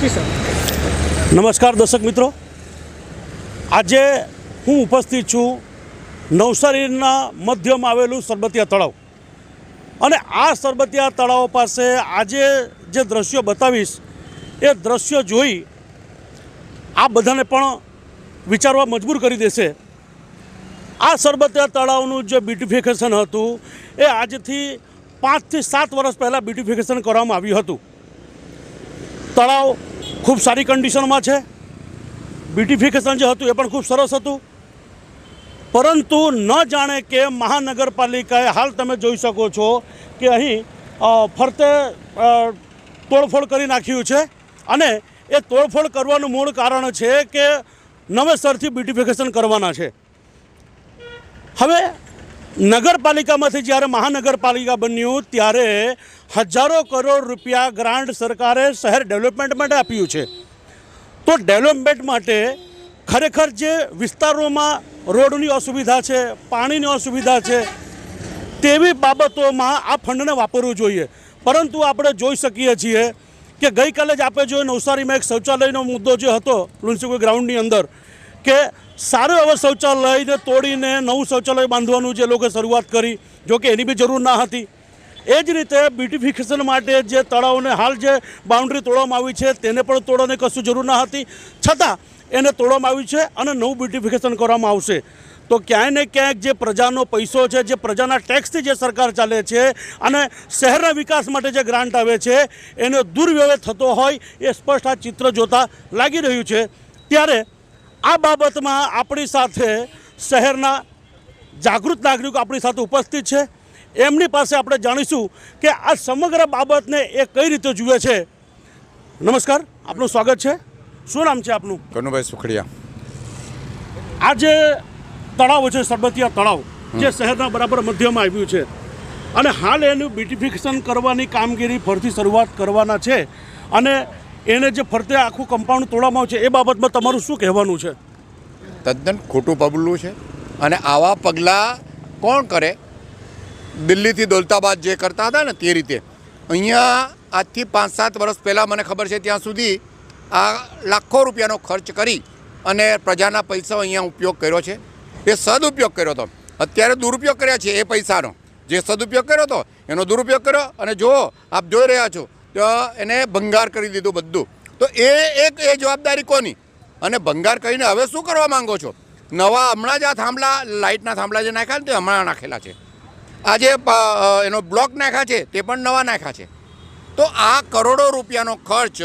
નમસ્કાર, દર્શક મિત્રો. આજે હું ઉપસ્થિત છું નવસારીના મધ્યમાં આવેલું સરબતિયા તળાવ. અને આ સરબતિયા તળાવ પાસે આજે જે દ્રશ્યો બતાવીશ, એ દ્રશ્યો જોઈ આ બધાને પણ વિચારવા મજબૂર કરી દેશે. આ સરબતિયા તળાવનું જે બ્યુટિફિકેશન હતું, એ આજથી પાંચથી સાત વર્ષ પહેલાં બ્યુટિફિકેશન કરવામાં આવ્યું હતું. તળાવ ખૂબ સારી કન્ડિશનમાં છે. બ્યુટિફિકેશન જે હતું એ પણ ખૂબ સરસ હતું. પરંતુ ન જાણે કે મહાનગરપાલિકાએ હાલ તમે જોઈ શકો છો કે અહીં ફરતે તોડફોડ કરી નાખ્યું છે. અને એ તોડફોડ કરવાનું મૂળ કારણ છે કે નવેસરથી બ્યુટિફિકેશન કરવાના છે. હવે નગરપાલિકામાંથી જ્યારે મહાનગરપાલિકા બન્યું ત્યારે હજારો કરોડ રૂપિયા ગ્રાન્ટ સરકારે શહેર ડેવલપમેન્ટ માટે આપ્યું છે. તો ડેવલપમેન્ટ માટે ખરેખર જે વિસ્તારોમાં રોડની અસુવિધા છે, પાણીની અસુવિધા છે, તેવી બાબતોમાં આ ફંડને વાપરવું જોઈએ. પરંતુ આપણે જોઈ શકીએ છીએ કે ગઈકાલે જ આપણે જોયું નવસારીમાં એક શૌચાલયનો મુદ્દો જે હતો મ્યુનિસિપલ ગ્રાઉન્ડની અંદર કે સારું એવો શૌચાલયને તોડીને નવું શૌચાલય બાંધવાનું જે લોકોએ શરૂઆત કરી, જો કે એની બી જરૂર ના હતી. એ જ રીતે બ્યુટિફિકેશન માટે જે તળાવને હાલ જે બાઉન્ડ્રી તોડવામાં આવી છે, તેને પણ તોડવાની કશું જરૂર ના હતી. છતાં એને તોડવામાં આવ્યું છે અને નવું બ્યુટિફિકેશન કરવામાં આવશે. તો ક્યાંય ને ક્યાંક જે પ્રજાનો પૈસો છે, જે પ્રજાના ટેક્સથી જે સરકાર ચાલે છે અને શહેરના વિકાસ માટે જે ગ્રાન્ટ આવે છે, એનો દુર્વ્યવહાર થતો હોય એ સ્પષ્ટ આ ચિત્ર જોતા લાગી રહ્યું છે. ત્યારે આ બાબતમાં આપણી સાથે શહેરના જાગૃત નાગરિકો આપણી સાથે ઉપસ્થિત છે. એમની પાસે આપણે જાણીશું કે આ સમગ્ર બાબતને એ કઈ રીતે જુએ છે. નમસ્કાર આપનું સ્વાગત છે. શું નામ છે આપનું? કનુભાઈ સુખડિયા. આ જે તળાવ છે સરબતિયા તળાવ જે શહેરના બરાબર મધ્યમાં આવ્યું છે. અને હાલ એનું બ્યુટિફિકેશન કરવાની કામગીરી ફરીથી શરૂઆત કરવાના છે. અને એને જે ફરતે આખું કમ્પાઉન્ડ તોડવામાં છે, એ બાબતમાં તમારું શું કહેવાનું છે? તદ્દન ખોટું પગલું છે. અને આવા પગલાં કોણ કરે? દિલ્હીથી દોલતાબાદ જે કરતા હતા ને તે રીતે. અહીંયા આજથી પાંચ સાત વર્ષ પહેલાં મને ખબર છે ત્યાં સુધી આ લાખો રૂપિયાનો ખર્ચ કરી અને પ્રજાના પૈસા અહીંયા ઉપયોગ કર્યો છે. એ સદુપયોગ કર્યો હતો. અત્યારે દુરુપયોગ કર્યા છે એ પૈસાનો. જે સદુપયોગ કર્યો હતો, એનો દુરુપયોગ કર્યો અને જો આપ જોઈ રહ્યા છો એને ભંગાર કરી દીધું બધું. તો એ એક એ જવાબદારી કોની? અને ભંગાર કરીને હવે શું કરવા માંગો છો? નવા હમણાં જ આ થાંભલા, લાઇટના થાંભલા જે નાખ્યા ને તે હમણાં નાખેલા છે. આજે એનો બ્લોક નાખ્યા છે તે પણ નવા નાખ્યા છે. તો આ કરોડો રૂપિયાનો ખર્ચ